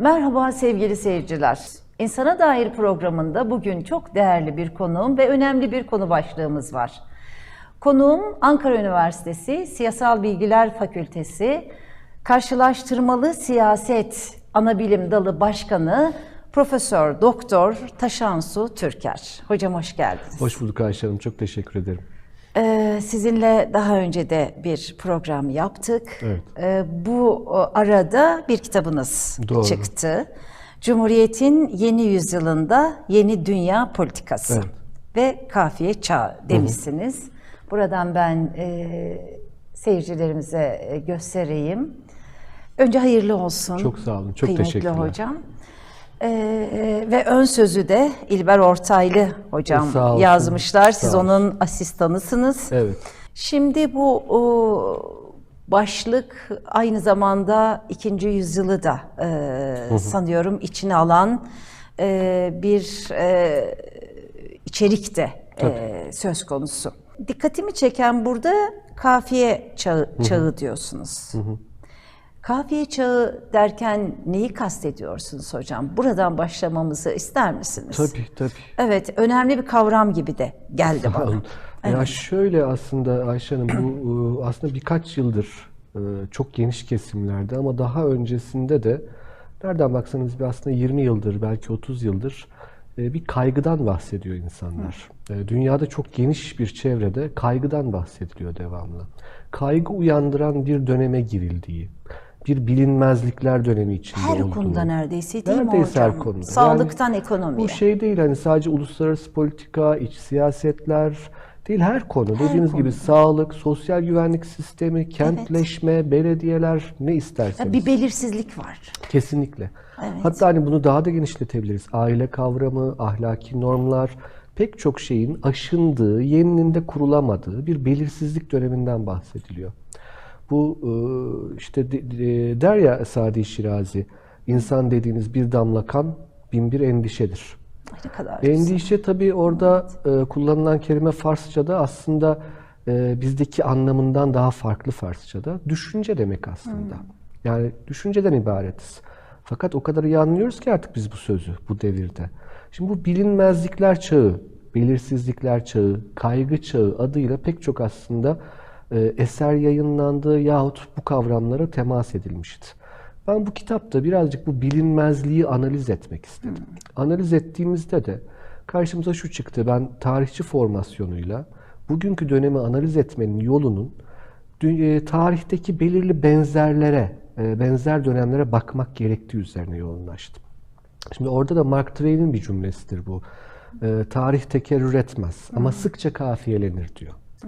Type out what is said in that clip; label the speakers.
Speaker 1: Merhaba sevgili seyirciler. İnsana Dair programında bugün çok değerli bir konuğum ve önemli bir konu başlığımız var. Konuğum Ankara Üniversitesi Siyasal Bilgiler Fakültesi Karşılaştırmalı Siyaset Anabilim Dalı Başkanı Profesör Doktor Taşansu Türker. Hocam hoş geldiniz.
Speaker 2: Hoş bulduk Ayşe Hanım. Çok teşekkür ederim.
Speaker 1: Ee, sizinle daha önce de bir program yaptık.
Speaker 2: Evet.
Speaker 1: Ee, bu arada bir kitabınız
Speaker 2: Doğru.
Speaker 1: çıktı. Cumhuriyet'in yeni yüzyılında yeni dünya politikası
Speaker 2: Evet.
Speaker 1: ve kafiye çağı demişsiniz. Buradan ben e, seyircilerimize e, göstereyim. Önce hayırlı olsun.
Speaker 2: Çok sağ olun, çok
Speaker 1: kıymetli
Speaker 2: teşekkürler.
Speaker 1: hocam. Ee, ve ön sözü de İlber Ortaylı hocam
Speaker 2: Sağ olsun,
Speaker 1: yazmışlar. Siz
Speaker 2: sağ olsun.
Speaker 1: onun asistanısınız.
Speaker 2: Evet.
Speaker 1: Şimdi bu o, başlık aynı zamanda ikinci yüzyılı da e, sanıyorum içine alan e, bir e, içerik de e, söz konusu. Dikkatimi çeken burada kafiye çağı, çağı diyorsunuz. Kafiye çağı derken neyi kastediyorsunuz hocam? Buradan başlamamızı ister misiniz?
Speaker 2: Tabii tabii.
Speaker 1: Evet, önemli bir kavram gibi de geldi bana.
Speaker 2: olun. Ya şöyle aslında Ayşe Hanım bu e, aslında birkaç yıldır e, çok geniş kesimlerde ama daha öncesinde de nereden baksanız bir aslında 20 yıldır belki 30 yıldır e, bir kaygıdan bahsediyor insanlar. E, Dünyada çok geniş bir çevrede kaygıdan bahsediliyor devamlı. Kaygı uyandıran bir döneme girildiği, bir bilinmezlikler dönemi içinde
Speaker 1: Her
Speaker 2: olduğu.
Speaker 1: konuda neredeyse değil mi
Speaker 2: Neredeyse
Speaker 1: hocam?
Speaker 2: her konuda.
Speaker 1: Sağlıktan
Speaker 2: Yani
Speaker 1: ekonomiye.
Speaker 2: Bu şey değil hani sadece uluslararası politika, iç siyasetler değil her konu. Dediğiniz gibi sağlık, sosyal güvenlik sistemi, kentleşme, belediyeler ne isterseniz.
Speaker 1: Bir belirsizlik var.
Speaker 2: Kesinlikle. Hatta hani bunu daha da genişletebiliriz. Aile kavramı, ahlaki normlar, pek çok şeyin aşındığı, yeninin de kurulamadığı bir belirsizlik döneminden bahsediliyor. Bu e, işte de- de- der ya Sadi Şirazi, insan dediğiniz bir damla kan bin bir endişedir.
Speaker 1: Ne kadar güzel.
Speaker 2: Endişe tabii orada e, kullanılan kelime Farsça'da aslında e, bizdeki anlamından daha farklı Farsça'da. Düşünce demek aslında. Yani düşünceden ibaretiz. Fakat o kadar iyi anlıyoruz ki artık biz bu sözü bu devirde. Şimdi bu bilinmezlikler çağı, belirsizlikler çağı, kaygı çağı adıyla pek çok aslında eser yayınlandı yahut bu kavramlara temas edilmişti. Ben bu kitapta birazcık bu bilinmezliği analiz etmek istedim. Analiz ettiğimizde de karşımıza şu çıktı. Ben tarihçi formasyonuyla bugünkü dönemi analiz etmenin yolunun e, tarihteki belirli benzerlere, e, benzer dönemlere bakmak gerektiği üzerine yoğunlaştım. Şimdi orada da Mark Twain'in bir cümlesidir bu. E, tarih tekerrür etmez ama sıkça kafiyelenir diyor.